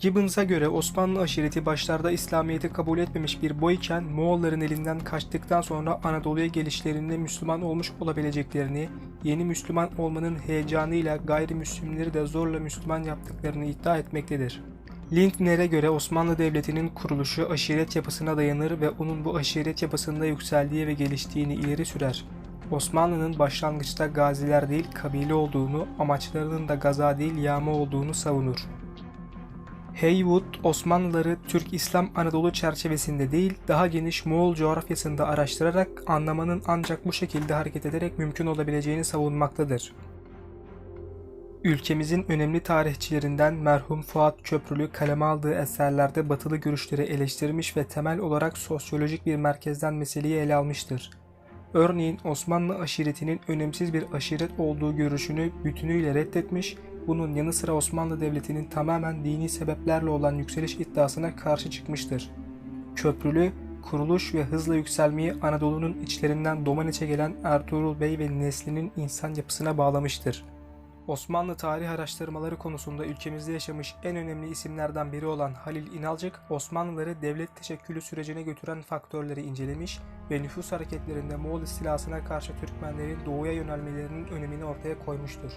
Gibbons'a göre Osmanlı aşireti başlarda İslamiyet'i kabul etmemiş bir boyken Moğolların elinden kaçtıktan sonra Anadolu'ya gelişlerinde Müslüman olmuş olabileceklerini, yeni Müslüman olmanın heyecanıyla gayrimüslimleri de zorla Müslüman yaptıklarını iddia etmektedir. Lindner'e göre Osmanlı Devleti'nin kuruluşu aşiret yapısına dayanır ve onun bu aşiret yapısında yükseldiği ve geliştiğini ileri sürer. Osmanlı'nın başlangıçta gaziler değil kabile olduğunu, amaçlarının da gaza değil yağma olduğunu savunur. Heywood, Osmanlıları Türk-İslam Anadolu çerçevesinde değil, daha geniş Moğol coğrafyasında araştırarak anlamanın ancak bu şekilde hareket ederek mümkün olabileceğini savunmaktadır. Ülkemizin önemli tarihçilerinden merhum Fuat Köprülü kaleme aldığı eserlerde batılı görüşleri eleştirmiş ve temel olarak sosyolojik bir merkezden meseleyi ele almıştır. Örneğin Osmanlı aşiretinin önemsiz bir aşiret olduğu görüşünü bütünüyle reddetmiş, bunun yanı sıra Osmanlı Devleti'nin tamamen dini sebeplerle olan yükseliş iddiasına karşı çıkmıştır. Köprülü, kuruluş ve hızla yükselmeyi Anadolu'nun içlerinden Domaniç'e gelen Ertuğrul Bey ve neslinin insan yapısına bağlamıştır. Osmanlı tarih araştırmaları konusunda ülkemizde yaşamış en önemli isimlerden biri olan Halil İnalcık, Osmanlıları devlet teşekkülü sürecine götüren faktörleri incelemiş ve nüfus hareketlerinde Moğol istilasına karşı Türkmenlerin doğuya yönelmelerinin önemini ortaya koymuştur.